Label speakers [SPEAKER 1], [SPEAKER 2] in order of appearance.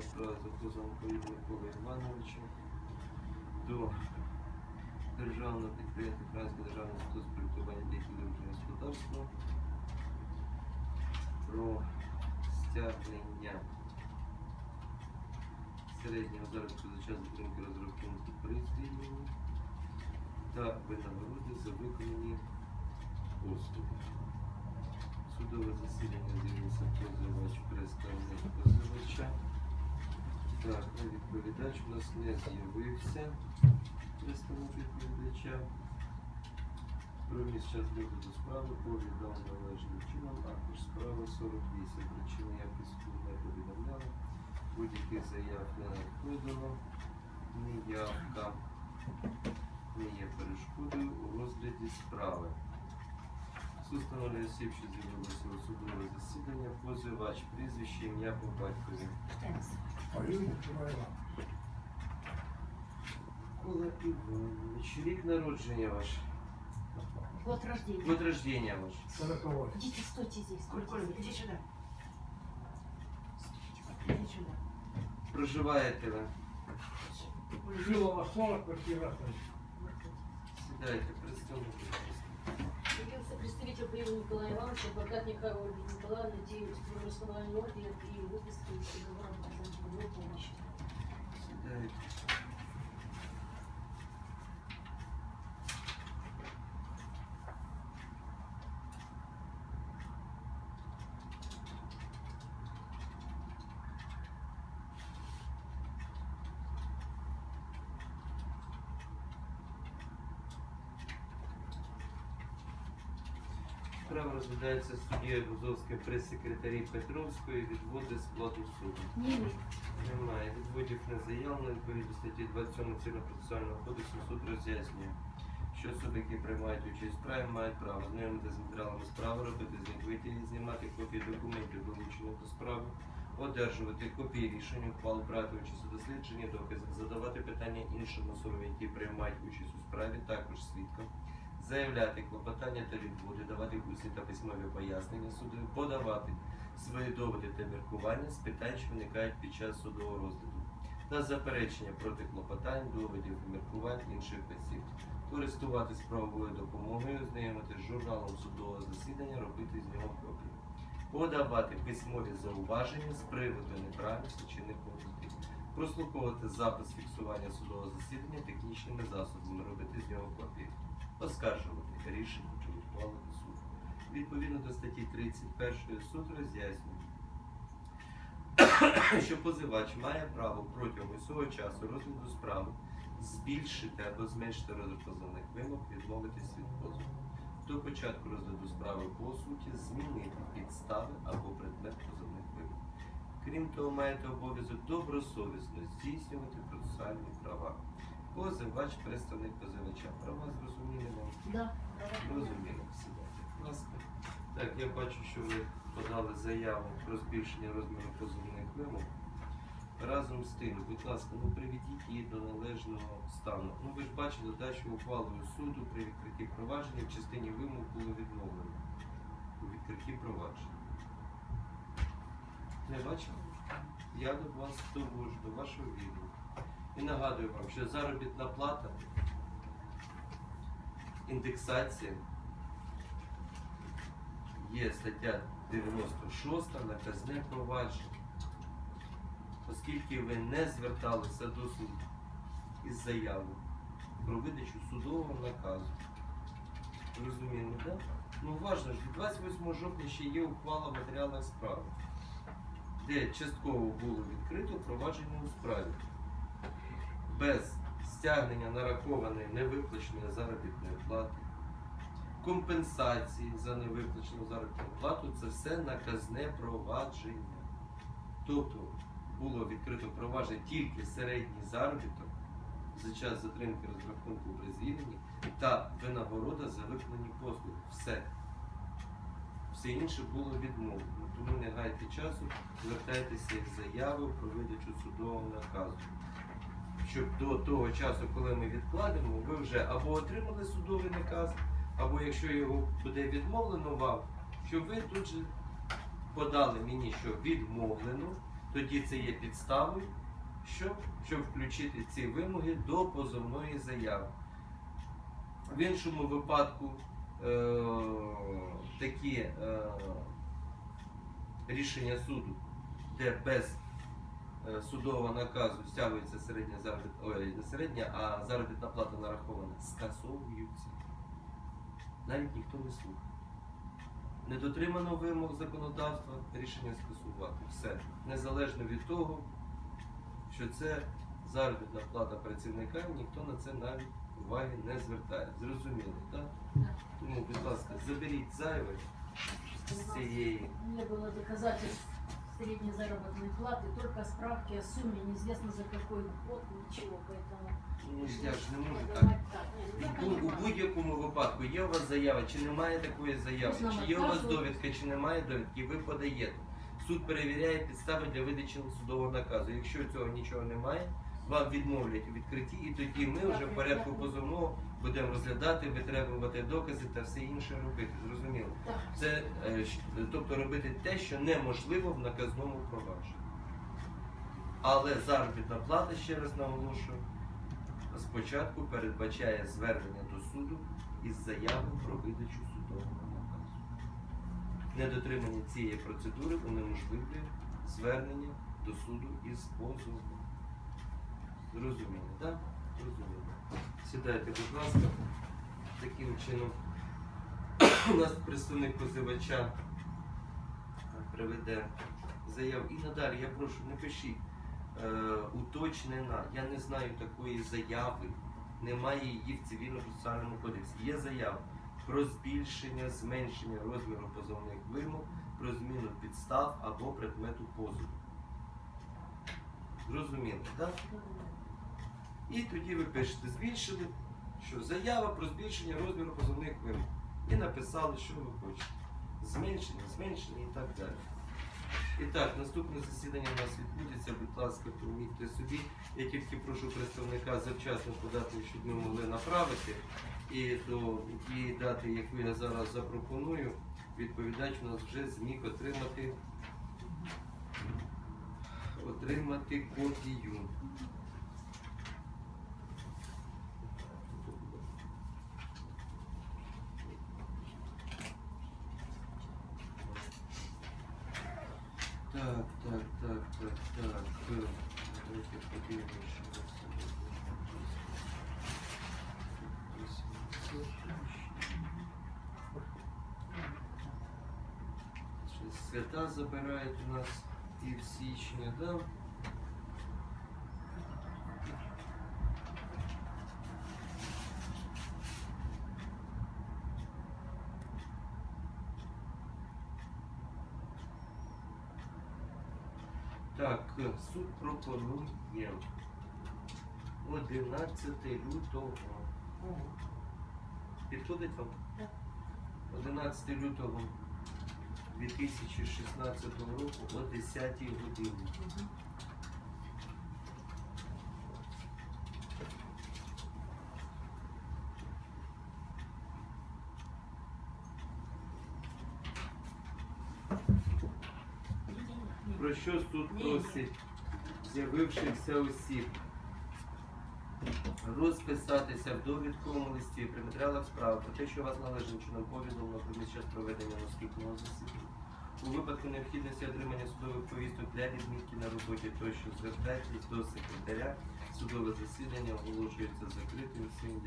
[SPEAKER 1] позовом Поїду Миколи Івановича до Державного підприємства Українське державне інститут з проєктування дітей дорожнього господарства про стягнення середнього заробітку за час затримки розрахунку при звільненні та винагороди за виконані послуги. Судове засідання з'явився позивач, представник позивача. Так, а відповідач у нас не з'явився. Представник відповідача. Про місць час розгляду справи повідомив належним чином, також справа 48. Причини якості не повідомляли. Будь-яких заяв не надходило. Неявка не є перешкодою у розгляді справи. Суд встановлює осіб, що з'явилося у судове засідання, позивач, прізвище, ім'я по батькові. Кола Іванович, рік народження ваш.
[SPEAKER 2] Год рождения.
[SPEAKER 1] Год рождения ваш.
[SPEAKER 3] Сороковой.
[SPEAKER 2] Идите, стойте здесь.
[SPEAKER 4] Коль,
[SPEAKER 2] стойте
[SPEAKER 4] Коль,
[SPEAKER 2] здесь.
[SPEAKER 4] иди сюда.
[SPEAKER 2] Иди сюда.
[SPEAKER 1] Проживаєте ви?
[SPEAKER 3] Жилова 40, квартира стоит.
[SPEAKER 1] Сідайте, представник.
[SPEAKER 2] Представитель Кривого Николая Ивановича, адвокат Николай Николаевна, при расстановления ордена и выписке договора об помощи.
[SPEAKER 1] Справа розглядається суддєю Бузовським прес-секретарі Петровської відводи складу суду.
[SPEAKER 2] Имеет.
[SPEAKER 1] Немає. Відводів не заявлено. Відповідно статті 27 Цивільно-процесуального кодексу суд роз'яснює, що особи, які приймають участь в справі, мають право знайомити з матеріалами справи, робити з них витяги, знімати копії документів, долучених до справи, одержувати копії рішень, ухвал, брати участь у дослідженні, доказів, задавати питання іншим особам, які приймають участь у справі, також свідкам, заявляти клопотання та відводи, давати усні та письмові пояснення суду, подавати свої доводи та міркування з питань, що виникають під час судового розгляду, та заперечення проти клопотань, доводів і міркувань інших осіб, користуватись правовою допомогою, знайомити з журналом судового засідання, робити з нього копії, подавати письмові зауваження з приводу неправильності чи неповноти, прослуховувати запис фіксування судового засідання технічними засобами, робити з нього копії, оскаржувати рішення чи ухвали суду. Відповідно до статті 31 суд роз'яснює, що позивач має право протягом усього часу розгляду справи збільшити або зменшити розмір позовних вимог, відмовитись від позову. До початку розгляду справи по суті змінити підстави або предмет позовних вимог. Крім того, маєте обов'язок добросовісно здійснювати процесуальні права. Позивач, представник позивача. Права зрозуміли вам?
[SPEAKER 2] Да.
[SPEAKER 1] Розуміло, сідайте, будь ласка. Так, я бачу, що ви подали заяву про збільшення розміру позовних вимог. Разом з тим, будь ласка, ну приведіть її до належного стану. Ну ви ж бачили, да, що ухвалою суду при відкритті провадження в частині вимог було відмовлено. У відкритті провадження. Не бачили? Я до вас довожу, до вашого відео. І нагадую вам, що заробітна плата індексація є стаття 96 наказне провадження. Оскільки ви не зверталися до суду із заявою про видачу судового наказу. Розуміємо, так? Ну важно ж, 28 жовтня ще є ухвала в матеріалах справи, де частково було відкрито провадження у справі без стягнення нарахованої невиплаченої заробітної плати, компенсації за невиплачену заробітну плату це все наказне провадження. Тобто було відкрито провадження тільки середній заробіток за час затримки розрахунку при звільненні та винагорода за виконані послуги. Все. Все інше було відмовлено. Тому не гайте часу, звертайтеся з заявою про видачу судового наказу щоб до того часу, коли ми відкладемо, ви вже або отримали судовий наказ, або якщо його буде відмовлено вам, щоб ви тут же подали мені, що відмовлено, тоді це є підставою, що, щоб включити ці вимоги до позовної заяви. В іншому випадку е, такі е, рішення суду, де без судового наказу стягується середня заробітна, ой, не середня, а заробітна плата нарахована, скасовуються. Навіть ніхто не слухає. Не дотримано вимог законодавства, рішення скасувати. Все. Незалежно від того, що це заробітна плата працівника, ніхто на це навіть уваги не звертає. Зрозуміло, так? Тому, будь ласка, заберіть зайве з цієї.
[SPEAKER 2] Не было доказательств средней заработной платы, только справки о сумме, неизвестно за какой год, ничего, поэтому...
[SPEAKER 1] Ну, я ж не можу так.
[SPEAKER 2] подавать так.
[SPEAKER 1] У, у будь-якому випадку є у вас заява, чи немає такої заяви, чи є у вас довідка, чи немає довідки, ви подаєте. Суд перевіряє підстави для видачі судового наказу. Якщо цього нічого немає, вам відмовлять у відкритті, і тоді ми вже в порядку позовного будемо розглядати, витребувати докази та все інше робити. Зрозуміло? Це е, тобто робити те, що неможливо в наказному провадженні. Але заробітна плата, ще раз наголошую, спочатку передбачає звернення до суду із заявою про видачу судового наказу. Недотримання цієї процедури унеможливлює звернення до суду із позовом. Зрозуміло, так? Зрозуміло. Сідайте, будь ласка. Таким чином, у нас представник позивача приведе заяву. І надалі, я прошу, не пишіть. Е, уточнена. Я не знаю такої заяви. Немає її в цивільно-процесуальному кодексі. Є заява про збільшення, зменшення розміру позовних вимог, про зміну підстав або предмету позову. Зрозуміло, так? І тоді ви пишете, збільшили, що заява про збільшення розміру позовних вимог. І написали, що ви хочете. Зменшення, зменшення і так далі. І так, наступне засідання у нас відбудеться, будь ласка, помітьте собі. Я тільки прошу представника завчасно подати, щоб ми могли направити. І до тієї дати, яку я зараз запропоную, відповідач у нас вже зміг отримати, отримати копію. Так, так, так, так, так. е, Давайте подивимося, що у нас сьогодні. Щось Свята забирають у нас і в січні, да? Суд пропонує 11 лютого. Підходить вам? 11 лютого 2016 року о 10 годині. Про що суд просить з'явившихся осіб розписатися в довідковому листі при матеріалах справи про те, що вас належним чином повідомлено про час проведення наступного засідання. У випадку необхідності отримання судових повісток для відмітки на роботі тощо звертайтесь до секретаря. Судове засідання оголошується закритим. Всім.